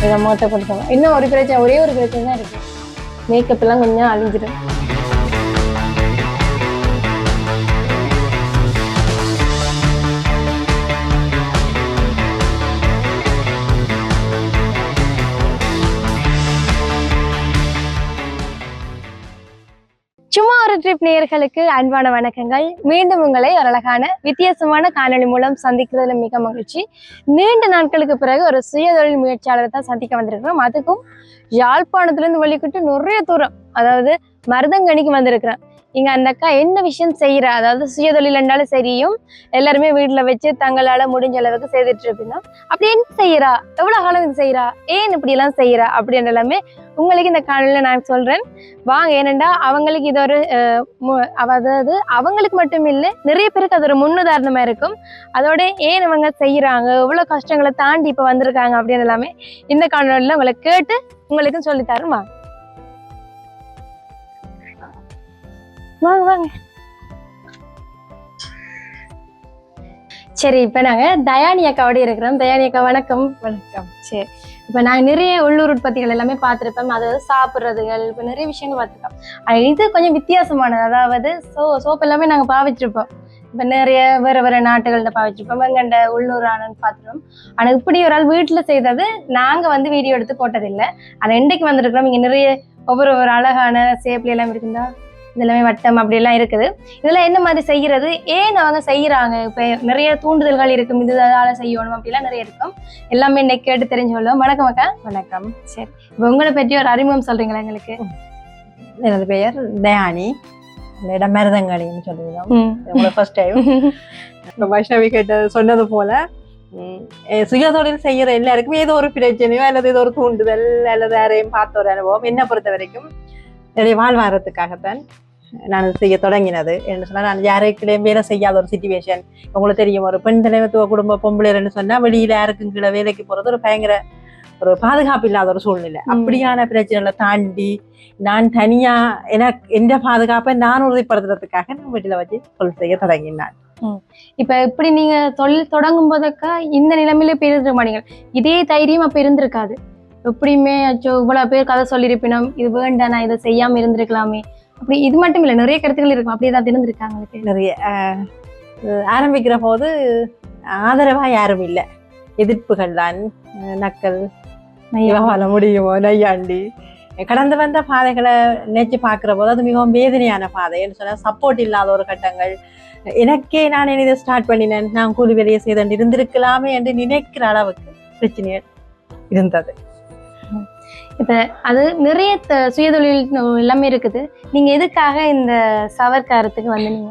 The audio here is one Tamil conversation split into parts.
முகத்தை இன்னும் ஒரு பிரச்சனை ஒரே ஒரு பிரச்சனை தான் இருக்கு. மேக்கப் எல்லாம் கொஞ்சம் அழிஞ்சிடும் சும்மா ஒரு ட்ரிப் நேயர்களுக்கு அன்பான வணக்கங்கள். மீண்டும் உங்களை ஒரு அழகான வித்தியாசமான காணொளி மூலம் சந்திக்கிறதுல மிக மகிழ்ச்சி. நீண்ட நாட்களுக்கு பிறகு ஒரு சுயதொழில் முயற்சியாளரை தான் சந்திக்க வந்திருக்கிறோம். அதுக்கும் யாழ்ப்பாணத்துல இருந்து வெளிக்கிட்டு நிறைய தூரம் அதாவது மருதங்கனிக்கு வந்திருக்கிறேன். இங்க அந்த அக்கா என்ன விஷயம் செய்யறா அதாவது சுயதொழில் என்றாலும் சரியும் எல்லாருமே வீட்டுல வச்சு தங்களால முடிஞ்ச அளவுக்கு செய்துட்டு இருப்பீங்க அப்படி என்ன செய்யறா எவ்வளவு காலம் இது செய்யறா ஏன் இப்படி எல்லாம் செய்யறா அப்படின்ற எல்லாமே உங்களுக்கு இந்த காணொலியில நான் சொல்றேன். வாங்க ஏனெண்டா அவங்களுக்கு இது ஒரு மு- அதாவது அவங்களுக்கு மட்டும் இல்லை நிறைய பேருக்கு அது ஒரு முன்னுதாரணமா இருக்கும். அதோட ஏன் இவங்க செய்யறாங்க எவ்வளவு கஷ்டங்களை தாண்டி இப்ப வந்திருக்காங்க அப்படின்னு எல்லாமே இந்த காணொலியில உங்களை கேட்டு உங்களுக்கும் சொல்லித்தரும் வாங்க. வாங்க வாங்க. சரி இப்ப நாங்க தயானி அக்காவோட இருக்கிறோம். தயானி அக்கா வணக்கம். வணக்கம். சரி. இப்ப நாங்கள் நிறைய உள்ளூர் உற்பத்திகள் எல்லாமே பார்த்துருப்போம். அதாவது சாப்பிடுறதுகள் இப்ப நிறைய விஷயங்கள் பார்த்துருக்கோம். இது கொஞ்சம் வித்தியாசமானது. அதாவது சோ சோப் எல்லாமே நாங்க பாவிச்சிருப்போம். இப்ப நிறைய வேற வேற நாட்டுகள்ல பாவிச்சிருப்போம். எங்கண்ட உள்ளூர் ஆனன்னு பார்த்துருப்போம் ஆனால் இப்படி ஒரு ஆள் வீட்டுல செய்தது நாங்க வந்து வீடியோ எடுத்து போட்டதில்லை. ஆனால் இன்றைக்கு வந்திருக்கிறோம். இங்க நிறைய ஒவ்வொரு ஒரு அழகான சேப்ல எல்லாம் இருக்குதா? இதெல்லாமே வட்டம் அப்படி எல்லாம் இருக்குது. இதெல்லாம் என்ன மாதிரி செய்யறது ஏன் அவங்க செய்யறாங்க இப்ப நிறைய தூண்டுதல்கள் இருக்கும். இது அதால செய்யணும் அப்படிலாம் நிறைய இருக்கும். எல்லாமே இன்னைக்கு கேட்டு தெரிஞ்சு கொள்ளும் வணக்கம் அக்கா. வணக்கம். சரி. இப்ப உங்களை பற்றி ஒரு அறிமுகம் சொல்றீங்களா எங்களுக்கு? எனது பெயர் தயானி. இந்த இடம் மருதங்காளின்னு சொல்லுவோம். உங்களை ஃபர்ஸ்ட் டைம் வைஷ்ணவி கேட்ட சொன்னது போல சுயதொழில் செய்யற எல்லாருக்கும் ஏதோ ஒரு பிரச்சனையோ அல்லது ஏதோ ஒரு தூண்டுதல் அல்லது யாரையும் பார்த்த ஒரு அனுபவம் என்னை பொறுத்த வரைக்கும் என்னுடைய வாழ்வாரத்துக்காகத்தான் நான் செய்ய தொடங்கினது. என்று சொன்னால் நான் யாருக்கிடையும் வேலை செய்யாத ஒரு சுச்சுவேஷன் உங்களுக்கு தெரியும் ஒரு பெண் தலைவத்துவ குடும்ப பொம்பளைன்னு சொன்னா வெளியில யாருக்கும் கீழே வேலைக்கு போறது ஒரு பயங்கர ஒரு பாதுகாப்பு இல்லாத ஒரு சூழ்நிலை. அப்படியான பிரச்சனைகளை தாண்டி நான் தனியா எனக்கு எந்த பாதுகாப்பை நான் உறுதிப்படுத்துறதுக்காக நான் வீட்டுல வச்சு தொழில் செய்ய தொடங்கினான் இப்ப இப்படி நீங்க தொழில் தொடங்கும் போதக்கா இந்த நிலைமையில போய் இருந்திருக்க மாட்டீங்க. இதே தைரியம் அப்ப இருந்திருக்காது. எப்படியுமே அச்சோ இவ்வளவு பேர் கதை சொல்லியிருப்பினோம் இது வேண்டாம் நான் இதை செய்யாம இருந்திருக்கலாமே. அப்படி இது மட்டும் இல்ல நிறைய கருத்துக்கள் இருக்கும். அப்படியே தான் இருந்திருக்காங்க நிறைய ஆரம்பிக்கிற போது ஆதரவா யாரும் இல்லை. எதிர்ப்புகள் தான். நக்கல் இவால முடியுமோ நையாண்டி. கடந்து வந்த பாதைகளை நினைச்சு பார்க்கிற போது அது மிகவும் வேதனையான பாதைன்னு சொன்னா சப்போர்ட் இல்லாத ஒரு கட்டங்கள். எனக்கே நான் இதை ஸ்டார்ட் பண்ணினேன். நான் கூலி வேலையை செய்தேன் இருந்திருக்கலாமே என்று நினைக்கிற அளவுக்கு பிரச்சனை இருந்தது. இப்ப அது நிறைய சுயதொழில் எல்லாமே இருக்குது. நீங்க எதுக்காக இந்த சவர்க்காரத்துக்கு வந்து நீங்க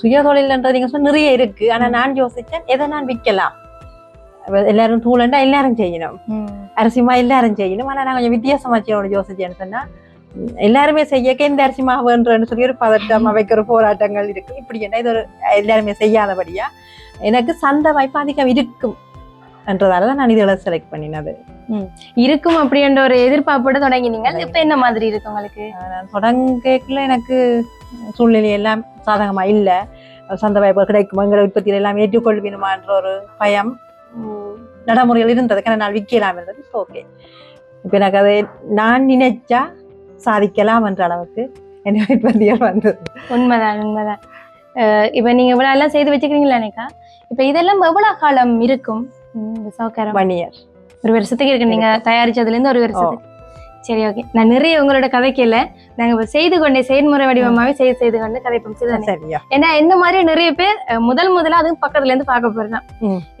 சுயதொழில்ன்றது நீங்க சொன்ன நிறைய இருக்கு. ஆனா நான் யோசிச்சேன் எதை நான் விற்கலாம்? எல்லாரும் தூளண்டா எல்லாரும் செய்யணும். அரிசிமா எல்லாரும் செய்யணும். ஆனா நான் கொஞ்சம் வித்தியாசமா செய்யணும் யோசிச்சேன்னு சொன்னா உம், எல்லாருமே செய்யக்க இந்த அரிசிமா வேண்டுன்னு சொல்லி ஒரு பதட்டம் வைக்கிற போராட்டங்கள் இருக்கு. இப்படி என்ன இது ஒரு எல்லாருமே செய்யாதபடியா எனக்கு சந்தை வாய்ப்பு அதிகம் இருக்கும். என்றதால நான் இதில் செலக்ட் பண்ணினது. இருக்கும் அப்படின்ற ஒரு எதிர்பார்ப்போட தொடங்கினீங்க. இப்ப என்ன மாதிரி இருக்கு உங்களுக்கு? நான் தொடங்கக்குள்ள எனக்கு சூழ்நிலை எல்லாம் சாதகமா இல்லை. சந்தை வாய்ப்பு கிடைக்கும் எங்களை உற்பத்தியில் எல்லாம் ஏற்றுக்கொள்வீனுமான்ற ஒரு பயம் நடைமுறையில் இருந்தது. ஏன்னா நான் விற்கலாம் இருந்தது. ஓகே இப்போ எனக்கு அதை நான் நினைச்சா சாதிக்கலாம் என்ற அளவுக்கு என்ன உற்பத்திகள் வந்தது. உண்மைதான் உண்மைதான். இப்ப நீங்க இவ்வளவு எல்லாம் செய்து வச்சுக்கிறீங்களா அன்னைக்கா இப்ப இதெல்லாம் எவ்வளவு காலம் இருக்கும்? ம், இந்த சவுக்காரம். ஒன் இயர் ஒரு வருஷத்துக்கு இருக்கு. நீங்க தயாரிச்சதுல இருந்து ஒரு வருஷத்துக்கு. சரி ஓகே நான் நிறைய உங்களோட கதைக்கல நாங்க இப்ப செய்து கொண்டே செயல்முறை வடிவமாவே செய்து செய்து கொண்டு கதைப்போம்? சரியா. ஏன்னா என்ன மாதிரி நிறைய பேர் முதல் முதல்ல அதுவும் பக்கத்துல இருந்து பார்க்க போறோம்.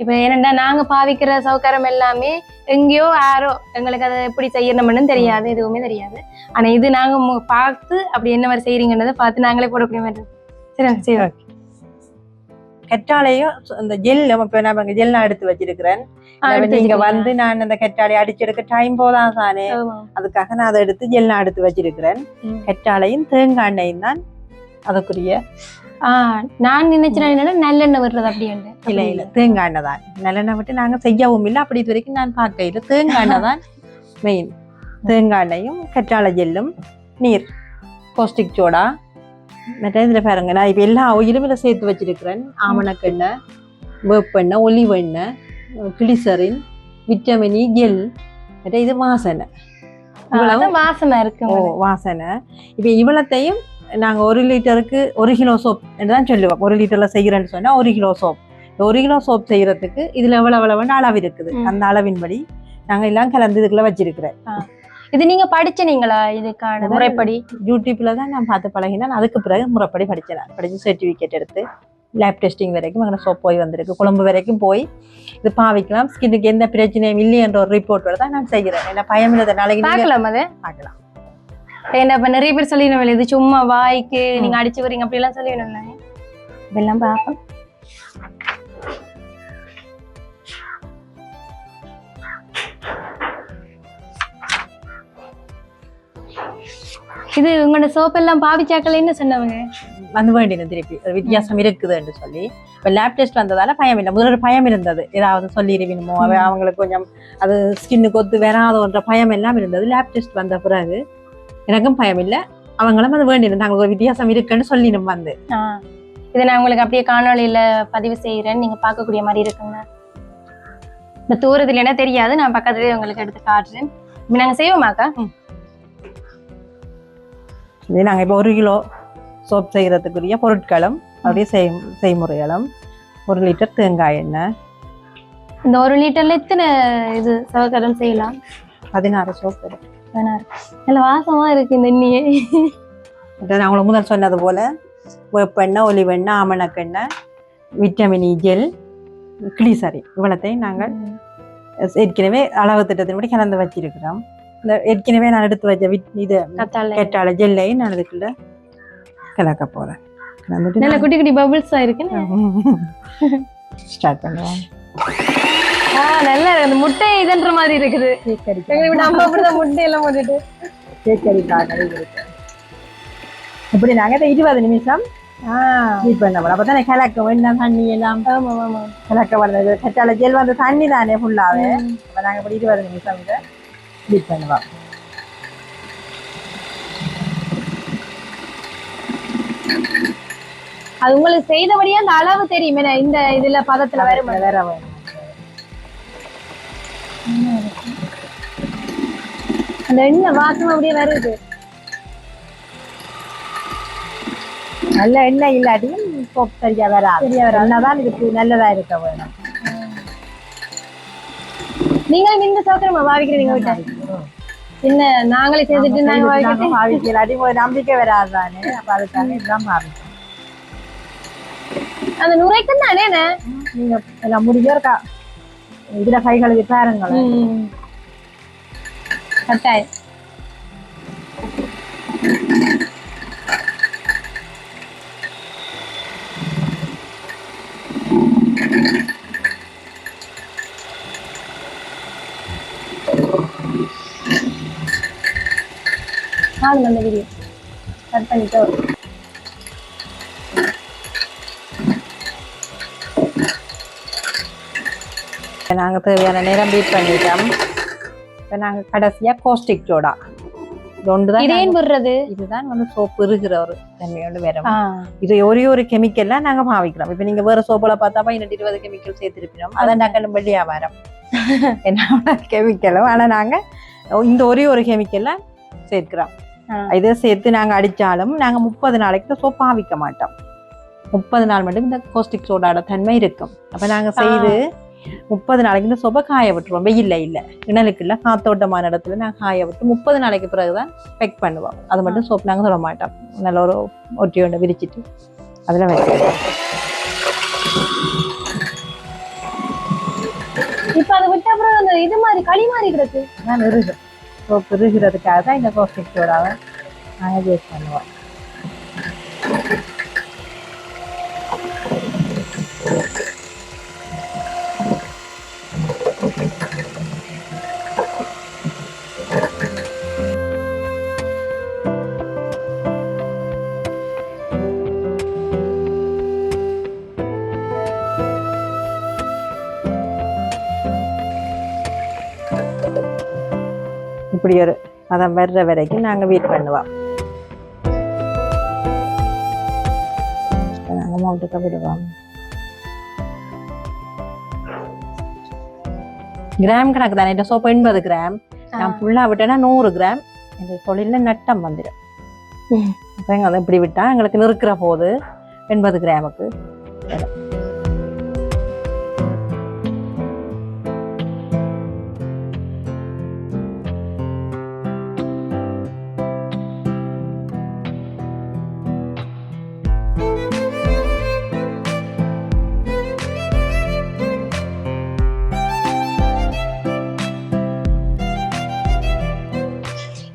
இப்ப ஏன்னா நாங்க பாவிக்கிற சவுக்காரம் எல்லாமே எங்கேயோ யாரோ எங்களுக்கு அதை எப்படி செய்யணும்னு தெரியாது எதுவுமே தெரியாது. ஆனா இது நாங்க பார்த்து அப்படி என்ன மாதிரி செய்யறீங்கன்றதை பார்த்து நாங்களே போடக்கூடிய மாதிரி. சரி சரி கற்றாழையும் இந்த ஜெல்லும் இப்போ நான் ஜெல்லாம் எடுத்து வச்சிருக்கிறேன். நீங்க? வந்து நான் அந்த கற்றாழை அடிச்செடுக்க டைம் போதான் தானே. அதுக்காக நான் அதை எடுத்து ஜெல்லாம் எடுத்து வச்சிருக்கிறேன். கற்றாழையும் தேங்காய் எண்ணெயும் தான் அதுக்குரிய. நான் நினைச்சேன் என்னன்னா நல்லெண்ணெய் விடுறது அப்படின்ட்டு இல்ல இல்ல தேங்காய் எண்ணெய் தான். நல்லெண்ணெய் விட்டு நாங்க செய்யவும் இல்லை. அப்படி இது வரைக்கும் நான் பார்க்க இல்லை. தேங்காய் எண்ணெய் தான் மெயின் தேங்காய் எண்ணெயும் கற்றாழை ஜெல்லும் நீர் கோஸ்டிக் சோடா மற்ற இதில் பாருங்க நான் இப்போ எல்லா ஆயிலும் இதில் சேர்த்து வச்சிருக்கிறேன். ஆமணக்கெண்ணெய் வேப்பெண்ணெய் ஒலிவெண்ணெய் கிளிசரின் விட்டமினி ஜெல் மற்ற இது வாசனை. வாசமா இருக்கு ஓ வாசனை. இப்போ இவ்வளத்தையும் நாங்க ஒரு லிட்டருக்கு ஒரு கிலோ சோப் தான் சொல்லுவோம். ஒரு லிட்டர்ல செய்கிறேன்னு சொன்னா ஒரு கிலோ சோப் ஒரு கிலோ சோப் செய்யறதுக்கு இதுல எவ்வளவு எவ்வளவுன்னு அளவு இருக்குது. அந்த அளவின்படி நாங்க எல்லாம் கலந்து இதுக்குள்ள வச்சிருக்கிறேன். இது நீங்க படிச்சனீங்களா இதுக்கான முறைப்படி. யூடியூப்ல தான் நான் பார்த்து பழகினேன். அதுக்கு பிறகு முறைப்படி நான். படிச்சு சர்டிஃபிகேட் எடுத்து லேப் டெஸ்டிங் வரைக்கும் அங்கே சோப் போய் வந்திருக்கு. கொழும்பு வரைக்கும் போய் இது பாவிக்கலாம். ஸ்கின்னுக்கு எந்த பிரச்சனையும் இல்லையன்ற ஒரு ரிப்போர்ட்டோட தான் நான் செய்கிறேன். ஏன்னா பயம் இல்லை நீங்க பார்க்கலாம் அது. பார்க்கலாம். ஏன்னா இப்ப நிறைய பேர் சொல்லிடணும் இது சும்மா வாய்க்கு நீங்க அடிச்சு வரீங்க அப்படி எல்லாம் சொல்லிடணும் இதெல்லாம் பார்ப்போம். இது உங்களோட சோப் எல்லாம் பாவிச்சாக்கலன்னு சொன்னவங்க. வந்து வேண்டியது திருப்பி. ஒரு வித்தியாசம் இருக்குதுன்னு சொல்லி. இப்போ லேப் டெஸ்ட் வந்ததால பயம் இல்லை. முதல்ல பயம் இருந்தது. ஏதாவது சொல்லிடுவினுமோ. அவங்களுக்கு கொஞ்சம் அது ஸ்கின்னுக்கு ஒத்து வராதோன்ற பயம் எல்லாம் இருந்தது. லேப் டெஸ்ட் வந்த பிறகு எனக்கும் பயம் இல்லை. அவங்களும் அது வேண்டி இருந்தாங்க ஒரு வித்தியாசம் இருக்குன்னு சொல்லி நம்ம வந்து. இதை நான் உங்களுக்கு அப்படியே காணொளியில பதிவு செய்யறேன் நீங்க பார்க்கக்கூடிய மாதிரி இருக்குங்க. இந்த தூரத்துல என்ன தெரியாது. நான் பக்கத்துலயே உங்களுக்கு எடுத்து காட்டுறேன். இப்ப நாங்க செய்வோமாக்கா இது நாங்கள் இப்போ ஒரு கிலோ சோப் செய்கிறதுக்குரிய பொருட்களும் அப்படியே செய் செய்முறைகளும் ஒரு லிட்டர் தேங்காய் எண்ணெய். இந்த ஒரு லிட்டர்ல எத்தனை இது சவக்கரம் செய்யலாம்? பதினாறு சோப் வரும். பதினாறு. நல்ல வாசமா இருக்கு இந்த எண்ணெயே. நான் உங்களுக்கு முதல் சொன்னது போல வேப்பெண்ணெய் ஒலிவெண்ணெய் ஆமணக்கெண்ணெய் விட்டமின் இ ஜெல் கிளிசரி இவ்வளத்தையும் நாங்கள் ஏற்கனவே அளவு திட்டத்தின்படி கலந்து வச்சிருக்கிறோம். ஏற்கனவே நான் எடுத்து வச்ச விட் இது கேட்டால ஜெல்லையும் நான் இதுக்குள்ள கலக்க போறேன். கலந்துட்டு நல்ல குட்டி குட்டி பபிள்ஸா இருக்குன்னு ஸ்டார்ட் பண்ணுவோம். நல்ல அந்த முட்டை இதுன்ற மாதிரி இருக்குது. அம்மா அப்படிதான் முட்டை எல்லாம் போட்டுட்டு இப்படி நாங்க இதை இருபது நிமிஷம். ஹீட் பண்ண போறோம். அப்பதான் கலக்க வேண்டாம் தண்ணி எல்லாம். கலக்க வந்தது கட்டால ஜெல் வந்து தண்ணி தானே ஃபுல்லாவே அப்ப நாங்க இப்படி இருபது நிமிஷம் இதை ஹீட் பண்ணுவோம் அது உங்களுக்கு செய்தபடியே அந்த அளவு தெரியும். இந்த இதுல பதத்துல வரும் வேற வேணும் அந்த எண்ணெய் வாசம் அப்படியே வருது. நல்ல எண்ணெய் இல்லாட்டியும் சோப் சரியா வராது. சரியா வராது. எண்ணெய் தான் இதுக்கு நல்லதா இருக்க வேணும். நீங்க இந்த சௌகரியமா பாவிக்கிறீங்க வீட்டை என்ன நாங்களே செஞ்சுட்டு நாங்க இல்லாட்டி ஒரு நம்பிக்கை வராது தானே அப்ப அதுக்காக இதுதான் பாவிக்கும் அந்த நுரைக்கும் தானே? நீங்க எல்லாம் முடிஞ்ச இருக்கா இதுல கை கழுவி பாருங்களேன். கட்டாயம் பாருங்க அந்த வீடியோ கட் பண்ணிட்டு வரும். இப்ப நாங்க தேவையான நேரம் பீட் பண்ணிட்டோம். இப்ப நாங்க கடைசியா கோஸ்டிக் ஜோடா இது ஒன்றுதான் இது ஏன் நாங்க- விடுறது? இதுதான் வந்து சோப்பு இருக்கிற ஒரு தன்மையோடு ஆ. இது ஒரே ஒரு கெமிக்கல்லாம் நாங்க பாவிக்கிறோம். இப்ப நீங்க வேற சோப்புல பார்த்தா பதினெட்டு இருபது கெமிக்கல் சேர்த்திருப்பினோம். அதான் டக்குன்னு வெள்ளி வியாபாரம் என்ன கெமிக்கலும் ஆனா நாங்க இந்த ஒரே ஒரு கெமிக்கல்ல சேர்க்கிறோம். இதை சேர்த்து நாங்க அடிச்சாலும் நாங்க முப்பது நாளைக்கு இந்த சோப் பாவிக்க மாட்டோம். முப்பது நாள் மட்டும் இந்த கோஸ்டிக் சோடாட தன்மை இருக்கும். அப்ப நாங்க செய்து முப்பது நாளைக்கு இந்த சோப்பை காய விட்டுருவோம். வெயில்ல இல்ல. இணலுக்கு இல்ல காத்தோட்டமான இடத்துல நாங்க காய விட்டு முப்பது நாளைக்கு பிறகுதான் பெக் பண்ணுவோம். அது மட்டும் சோப் நாங்க தொட மாட்டோம். நல்ல ஒரு ஒட்டி ஒன்று விரிச்சிட்டு அதுல வச்சிருவோம் இப்ப அதை விட்ட அப்புறம் இது மாதிரி களி மாதிரி கிடக்கு. நான் இறுகு ஸோ பெருகிறதுக்காக தான் இந்த கோஸ்டிக் சோடாவை நாங்கள் யூஸ் பண்ணுவோம். இப்படி ஒரு வர்ற வரைக்கும் நாங்கள் வெயிட் பண்ணுவோம் நாங்கள் மவுண்ட்டுக்கு விடுவோம் கிராம் கணக்கு தானே இந்த சோப்பு எண்பது கிராம் நான் ஃபுல்லா விட்டேன்னா நூறு கிராம் இந்த தொழில நட்டம் வந்துடும். அப்போ அதை இப்படி விட்டா எங்களுக்கு நிறுக்கிற போது எண்பது கிராமுக்கு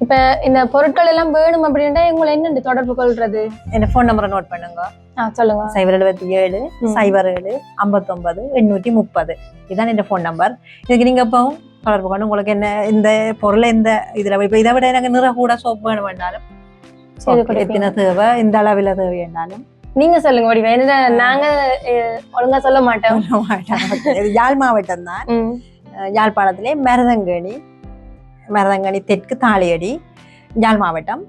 இப்ப இந்த பொருட்கள் எல்லாம் வேணும் அப்படின்னா உங்களை என்ன தொடர்பு கொள்றது? என்ன ஃபோன் நம்பரை நோட் பண்ணுங்க. சொல்லுங்க. சைபர் எழுபத்தி ஏழு. சைபர் ஏழு ஐம்பத்தொன்பது எண்ணூற்றி முப்பது. இதுதான் என் ஃபோன் நம்பர் இதுக்கு நீங்க எப்பவும் தொடர்பு கொண்டு உங்களுக்கு என்ன இந்த பொருளை இந்த இதுல இப்போ இதை விட எனக்கு நிற கூட சோப்பு வேணும் வேண்டாலும். எத்தனை தேவை இந்த அளவில் தேவை வேண்டாலும் நீங்க சொல்லுங்க வடிவா. என்ன நாங்க ஒழுங்கா சொல்ல மாட்டோம். யாழ் மாவட்டம் தான். யாழ்ப்பாணத்திலே மருதங்கணி மருதங்கணி தெற்கு தாளியடி யாழ் மாவட்டம்.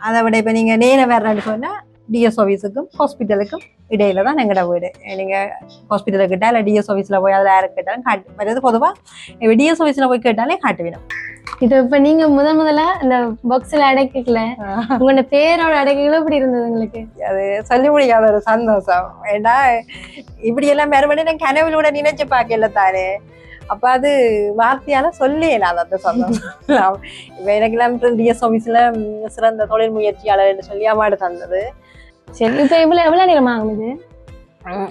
அதை விட இப்போ நீங்கள் நேரம் வேறன்னு சொன்னால் டிஎஸ் ஆஃபீஸுக்கும் ஹாஸ்பிட்டலுக்கும் இடையில தான் எங்களோட வீடு. நீங்கள் ஹாஸ்பிட்டலுக்கு கேட்டால் இல்லை டிஎஸ் ஆஃபீஸில் போய் அதில் யாருக்கு கேட்டாலும் காட்டு வருது பொதுவாக இப்போ டிஎஸ் ஆஃபீஸில் போய் கேட்டாலே காட்டு வேணும் இது இப்ப நீங்க முதல் முதல்ல இந்த பாக்ஸ்ல அடைக்கல உங்களோட பேரோட அடைக்கல இப்படி இருந்தது உங்களுக்கு? அது சொல்ல முடியாத ஒரு சந்தோஷம். ஏன்னா இப்படியெல்லாம் மறுபடியும் நான் கனவுல கூட நினைச்சு பார்க்கல தானே. அப்ப அது வார்த்தையால சொல்லலாம் அந்த சந்தோஷம் இப்ப எனக்கெல்லாம் டிஎஸ் ஆஃபீஸ்ல சிறந்த தொழில் முயற்சியாளர் சொல்லி அவார்டு தந்தது. சரி இப்ப எவ்வளவு நேரம் ஆகுது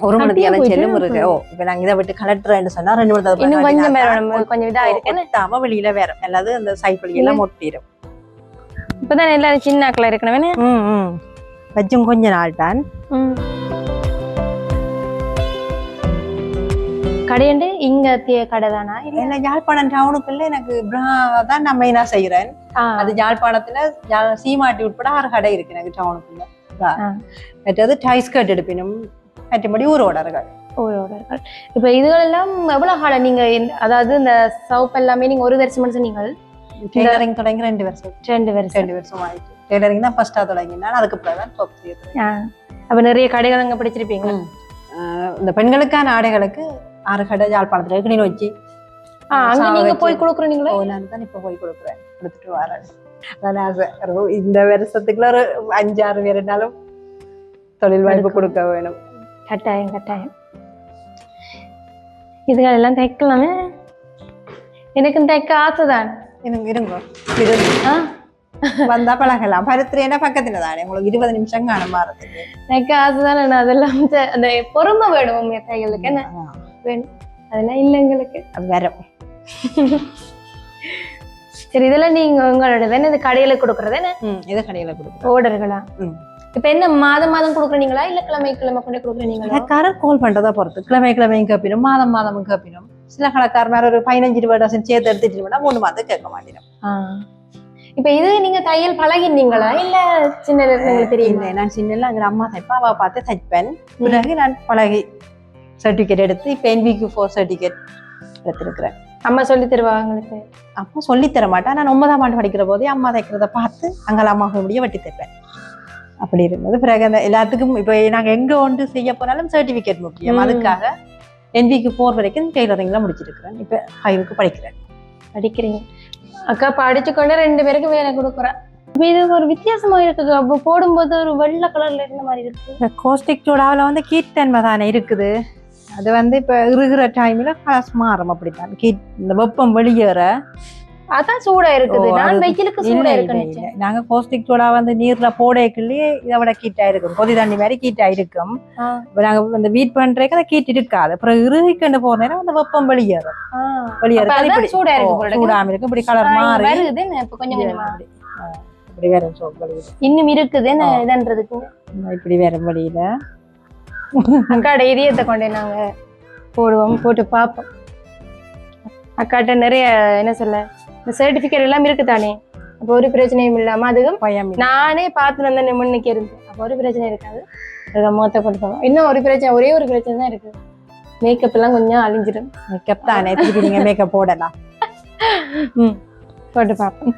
ஒரு மணி நேரம் செல்லும் இருக்கு ஓ இப்ப நாங்க இதை விட்டு கலெக்டர்ன்னு சொன்னா ரெண்டு மணி நேரம் கொஞ்சம் கொஞ்சம் இதா இருக்கு ஒட்டாம வெளியில வேற. அல்லது அந்த சைக்கிள் எல்லாம் ஒட்டிடும் இப்பதான் எல்லாரும் சின்ன ஆக்களா இருக்கணும் வச்சும் கொஞ்ச நாள் தான். கடையண்டு இங்க கடை தானா இல்ல? யாழ்ப்பாணம் டவுனுக்குள்ள எனக்கு தான் நான் மெயினா செய்யறேன் அது யாழ்ப்பாணத்துல சீமாட்டி உட்பட ஆறு கடை இருக்கு எனக்கு டவுனுக்குள்ள. மற்றது டைஸ் கட் எடுப்பினும் மற்றபடி ஊரோடர்கள் ஓரோடர்கள் இப்ப இதுகள் எல்லாம் எவ்வளவு காலம் நீங்க அதாவது இந்த சவுப் எல்லாமே நீங்க ஒரு வருஷம் சொன்னீங்க டெய்லரிங் தொடங்கி ரெண்டு வருஷம். ரெண்டு வருஷம். ரெண்டு வருஷம் ஆயிட்டு. டெய்லரிங் தான் ஃபர்ஸ்டா தொடங்கினா அதுக்கு பிறகு தான் top செய்ய. அப்ப நிறைய கடைகள் அங்க பிடிச்சிருப்பீங்க இந்த பெண்களுக்கான ஆடைகளுக்கு ஆறு கடை யாழ்ப்பாணத்துல இருக்கு நீ வச்சு நீங்க போய் கொடுக்குறீங்களா நான் தான் இப்ப போய் கொடுக்குறேன் கொடுத்துட்டு வரேன் இந்த வருஷத்துக்குள்ள ஒரு அஞ்சாறு பேர் என்னாலும் தொழில் வாய்ப்பு கொடுக்க வேணும் கட்டாயம் கட்டாயம் இதுகள் எல்லாம் தைக்கலாமே எனக்கு தைக்க ஆசைதான் இருங்க இருங்க இருங்க ஆ, வந்தா பழகலாம் பருத்திரேனா பக்கத்துல தானே உங்களுக்கு இருபது நிமிஷம் காணும் வாரத்துக்கு தைக்க ஆசைதான் அதெல்லாம் அந்த பொறுமை வேணும் தைகளுக்கு என்ன வேணும் அதெல்லாம் இல்லை எங்களுக்கு. வரும் சரி இதெல்லாம் நீங்க உங்களோட தானே இந்த கடையில கொடுக்கறது இதை கடையில கொடுக்குறோம் ஓர்டர்களா. இப்ப என்ன மாதம் மாதம் கொடுக்குறீங்களா இல்ல கிழமை கிழமை கொண்டு கொடுக்குறீங்களா கடைக்காரர் கால் பண்றதா பொறுத்து கிழமை கிழமையும் கேப்பினும் மாதம் மாதமும் கேப்பினும். சில கடைக்காரர் ஒரு பதினஞ்சு ரூபாய் டசன் சேர்த்து எடுத்துட்டு வேணா மூணு மாதம் கேட்க மாட்டேன். இப்ப இது நீங்க தையல் பழகினீங்களா? இல்ல சின்ன தெரியுமா? நான் சின்ன அங்கே அம்மா தைப்பா அவ பார்த்து தைப்பேன். பிறகு நான் பழகி சர்டிஃபிகேட் எடுத்து இப்போ என்விக்கு ஃபோர் சர்டிஃபிகேட் எடுத்திருக்கிறேன். அம்மா சொல்லி தருவாங்க உங்களுக்கு? அப்போ சொல்லித் தர மாட்டேன் நான் ஒன்பதாம் ஆண்டு படிக்கிற போதே அம்மா தைக்கிறத பார்த்து அங்கே அம்மா முடிய வெட்டி தைப்பேன். அப்படி இருந்தது. பிறகு அந்த எல்லாத்துக்கும் இப்போ நாங்கள் எங்கே ஒன்று செய்ய போனாலும் சர்டிஃபிகேட் முக்கியம். அதுக்காக என்விக்கு ஃபோர் வரைக்கும் டெய்லரிங்லாம் முடிச்சிருக்கிறேன். இப்போ ஃபைவுக்கு படிக்கிறேன். படிக்கிறீங்க. அக்கா படிச்சு கொண்டு ரெண்டு பேருக்கு வேலை கொடுக்குறேன் இது ஒரு வித்தியாசமா இருக்கு அப்போ போடும்போது ஒரு வெள்ளை கலர்ல இருந்த மாதிரி இருக்கு. கோஸ்டிக் சோடாவில் வந்து கீட்டன்மை தானே இருக்குது. அது வந்து இப்போ இருக்கிற டைமில் கலர்ஸ் மாறும் அப்படித்தான். கீட் இந்த வெப்பம் வெளியேற. அதான் சூடா இருக்குது நான் வெயிலுக்கு சூடா. நினைச்சேன். நாங்க கோஸ்டிக் சோடா வந்து நீர்ல போடையக்குள்ளேயே இதை விட கீட்டா இருக்கும் கொதி தண்ணி மாதிரி கீட்டா இருக்கும் நாங்க அந்த வீட் பண்றதுக்கு அதை கீட் இருக்காது. அப்புறம் இறுகிக்கண்டு போற நேரம் அந்த வெப்பம் வெளியேறும். வெளியேறும். இப்படி சூடா இருக்கு இருக்கு. சூடாம இருக்கு. இப்படி கலர் மாறி. வருது இப்ப கொஞ்சம் கொஞ்சமா. இப்படி, வேற இன்னும் இருக்குது. இதன்றதுக்கு. இப்படி வேற வழியில. அக்காட இதயத்தை கொண்டு நாங்க போடுவோம் போட்டு பார்ப்போம். அக்காட்ட நிறைய என்ன சொல்ல இந்த சர்டிபிகேட் எல்லாம் இருக்கு தானே அப்போ ஒரு பிரச்சனையும் இல்லாம அதுவும் பயம். நானே பார்த்து வந்த முன்னுக்கு இருந்து. அப்போ ஒரு பிரச்சனை இருக்காது. அதை மொத்த கொடுப்போம் இன்னும் ஒரு பிரச்சனை ஒரே ஒரு பிரச்சனை தான் இருக்கு. மேக்கப் எல்லாம் கொஞ்சம் அழிஞ்சிடும் மேக்கப் தானே? திருப்பி நீங்க மேக்கப் போடலாம். போட்டு பார்ப்போம்.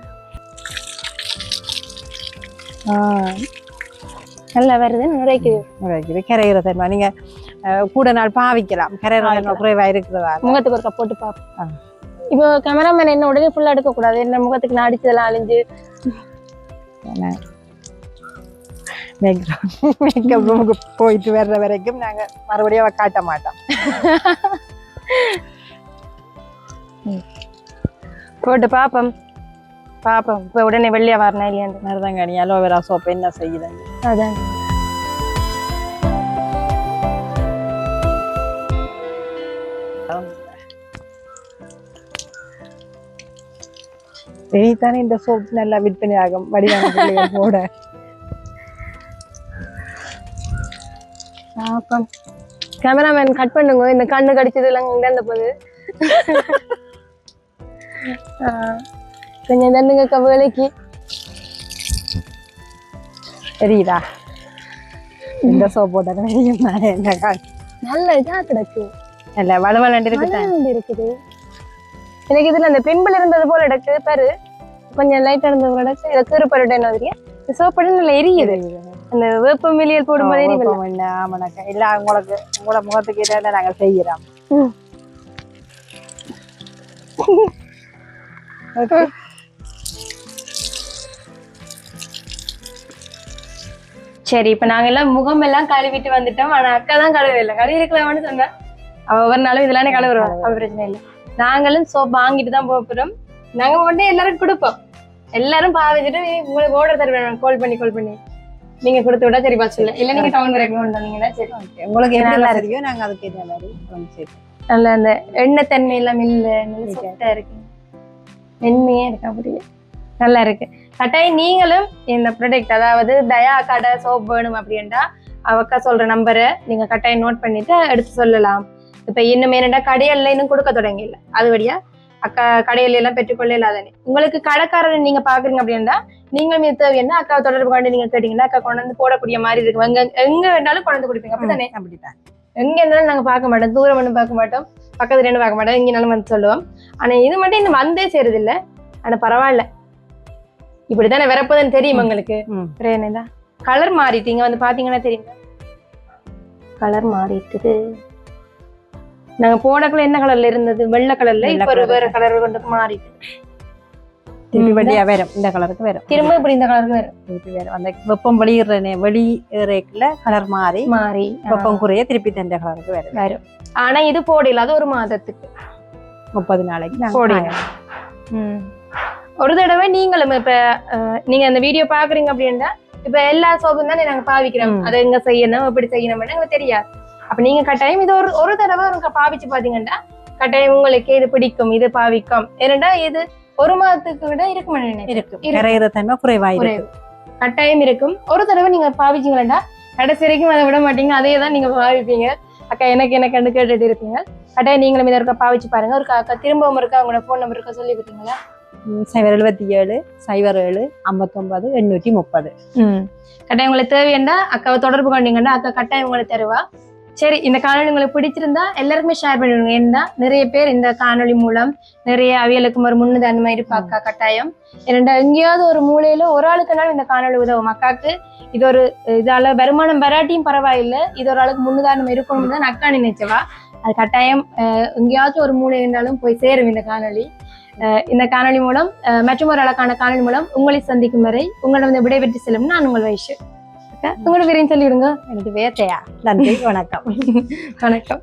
ஆ. நல்லா வருது நிறைக்குது இது கரையிற தன்மை நீங்க கூட நாள் பாவிக்கலாம். கரையிற தன்மை. குறைவா இருக்கிறதா முகத்துக்கு ஒருக்கா போட்டு பார்ப்போம் இப்போ கேமராமேன் என்ன உடனே ஃபுல்லா எடுக்க கூடாது என்ன முகத்துக்கு நான் அடிச்சதெல்லாம் அழிஞ்சு? மேக்கப் ரூமுக்கு போயிட்டு வர்ற வரைக்கும் நாங்க மறுபடியும் காட்ட மாட்டோம் போட்டு பாப்போம். பாப்போம். இப்போ உடனே வெளியே வரணும் இல்லையாண்டு மருதங்கனி அலோவேரா சோப் என்ன செய்யுது? அதான் இனித்தானே இந்த சோப் நல்லா விற்பனை ஆகும் வடிவான பிள்ளைகள் போட கேமராமேன் கட் பண்ணுங்க இந்த கண்ணு கடிச்சது எல்லாம் இந்தாண்ட போகுது ஆ, கொஞ்சம் தண்ணுங்க வேலைக்கு தெரியுதா? இந்த சோப் போட்டா தெரியும் என்ன நல்ல இதா கிடக்கு. இல்ல வளவலண்டு இருக்கு நல்லா இருக்குது. எனக்கு இதுல அந்த பிம்பிள் இருந்தது போல இடக்கு பாரு கொஞ்சம் லைட்டா இருந்தது போல இடக்கு இதை கீறு பருட்ட என்ன தெரியும்? இந்த சோப்படி நல்லா எரியுது. அந்த வேப்ப மில்லியல் போடும்போது எரியுது. இல்ல ஆமாக்கா இல்ல உங்களுக்கு உங்களோட முகத்துக்கு இதை நாங்க செய்யறோம். ம். சரி இப்ப நாங்க எல்லாம் முகம் எல்லாம் கழுவிட்டு வந்துட்டோம். ஆனா அக்கா தான் கழுவ இல்லை கழுவி இருக்கலாம்னு சொன்னா அவ ஒவ்வொரு நாளும் இதெல்லாம் கழுவுறோம் அவ பிரச்சனை இல்லை. நாங்களும் சோப் வாங்கிட்டு தான் போக போறோம் நாங்க உடனே எல்லாரும் கொடுப்போம். எல்லாரும் பாவிச்சுட்டு உங்களுக்கு ஓர்டர் தருவேன். கால் பண்ணி கால் பண்ணி. நீங்க கொடுத்து விட்டா சரி பஸ் இல்லை நீங்க டவுன் வரைக்கும் கொண்டு வந்தீங்கன்னா சரி. உங்களுக்கு எப்படி நல்லா தெரியும் நாங்க அதுக்கு ஏற்ற மாதிரி சேர்த்து நல்ல அந்த எண்ணெய் தன்மை எல்லாம் இல்ல. நல்ல இருக்கு. மென்மையா இருக்கு அப்படியே நல்லா இருக்கு. கட்டாயம் நீங்களும் இந்த ப்ராடக்ட் அதாவது தயா கடை சோப் வேணும் அப்படின்டா அவக்கா சொல்ற நம்பரை நீங்க கட்டாயம் நோட் பண்ணிட்டு எடுத்து சொல்லலாம். இப்ப இன்னும் என்னடா கடையல்ல இன்னும் கொடுக்க தொடங்கல அது வழியா அக்கா கடையில எல்லாம் பெற்றுக்கொள்ள இல்லாதானே. உங்களுக்கு கடைக்காரர் நீங்க பாக்குறீங்க அப்படின்னா நீங்களும் இது தேவைன்னா அக்கா தொடர்பு கொண்டு நீங்க கேட்டீங்கன்னா அக்கா கொண்டு வந்து போடக்கூடிய மாதிரி இருக்கு எங்க எங்க வேணாலும் கொண்டு வந்து கொடுப்பீங்க. அப்படித்தானே அப்படித்தான். எங்க இருந்தாலும் நாங்க பார்க்க மாட்டோம். தூரம் ஒன்றும் பார்க்க மாட்டோம். பக்கத்துல இருந்து பார்க்க மாட்டோம். எங்கனாலும் வந்து சொல்லுவோம். ஆனா இது மட்டும் இன்னும் வந்தே சேருது இல்ல. ஆனா பரவாயில்ல. இப்படித்தானே வரப்போதுன்னு தெரியும் உங்களுக்கு. பிரேனதா கலர் மாறிட்டீங்க வந்து பாத்தீங்கன்னா தெரியும்? கலர் மாறிட்டுது. நாங்க போடக்குள்ள என்ன கலர்ல இருந்தது? வெள்ளை கலர்ல இப்ப ஒரு. வேற கலர் கொண்டு மாறிட்டு. திருப்பி வழியா வரும். இந்த கலருக்கு வரும். திரும்ப இப்படி இந்த கலருக்கு வரும். திருப்பி வரும் அந்த வெப்பம் வெளியிடுற நே- வெளியேறக்குள்ள கலர் மாறி மாறி வெப்பம் குறைய திருப்பி தந்த கலருக்கு வரும். வரும். ஆனா இது போடல. அது ஒரு மாதத்துக்கு. முப்பது நாளைக்கு போடுங்க. காய- ம். ஒரு தடவை நீங்களும் இப்ப நீங்க அந்த வீடியோ பாக்குறீங்க அப்படின்னா இப்ப எல்லா சோப்பும் தானே நாங்க பாவிக்கிறோம். அதை எங்க செய்யணும் எப்படி செய்யணும் எங்களுக்கு தெரியாது. அப்ப நீங்க கட்டாயம் இது ஒரு ஒரு தடவை உங்க பாவிச்சு பாத்தீங்கன்னா கட்டாயம் உங்களுக்கு இது பிடிக்கும் இது பாவிக்கும். ஏனண்டா இது ஒரு மாதத்துக்கு விட இருக்கும் இருக்கும் தன்மை குறைவா. கட்டாயம் இருக்கும். ஒரு தடவை நீங்க பாவிச்சீங்களா கடைசி வரைக்கும் அதை விட மாட்டீங்க அதே தான் நீங்க பாவிப்பீங்க. அக்கா எனக்கு எனக்கு கண்டு கேட்டுட்டு இருப்பீங்க கட்டாயம் நீங்களும் இதை இருக்க பாவிச்சு பாருங்க. ஒரு அக்கா திரும்பவும் இருக்கா உங்களோட ஃபோன் நம்பர் இருக்கா சொல்லி கொடுத்தீங்களா? சைபர் எழுபத்தி ஏழு சைபர் ஏழு ஐம்பத்தொன்பது எண்ணூற்றி முப்பது ம் கட்டாயம் உங்களுக்கு தேவையண்டா அக்காவை தொடர்பு கொண்டீங்கன்னா அக்கா கட்டாயம் உங்களுக்கு தருவா சரி இந்த காணொலி உங்களுக்கு பிடிச்சிருந்தா எல்லாருக்குமே ஷேர் பண்ணிவிடுங்க ஏன்னா நிறைய பேர் இந்த காணொளி மூலம் நிறைய அவியலுக்கு ஒரு முன்னுதாரணமா இருப்பா அக்கா கட்டாயம் இரண்டா எங்கேயாவது ஒரு மூலையில ஒரு ஆளுக்குனாலும் இந்த காணொளி உதவும் அக்காக்கு இது ஒரு இதால வருமானம் வராட்டியும் பரவாயில்லை இது ஒரு ஆளுக்கு முன்னுதாரணம் இருக்கணும்னு தான் அக்கா நினைச்சவா அது கட்டாயம் அஹ், எங்கேயாச்சும் ஒரு மூலை இருந்தாலும் போய் சேரும் இந்த காணொளி இந்த காணொளி மூலம் அஹ், மற்றும் ஒரு அழகான காணொலி மூலம் உங்களை சந்திக்கும் வரை உங்களிடம் விடைபெற்று செல்லும் நான் உங்கள் வயசு உங்களோட பேரையும் சொல்லிடுங்க எனக்கு வேத்தையா நன்றி வணக்கம். வணக்கம்.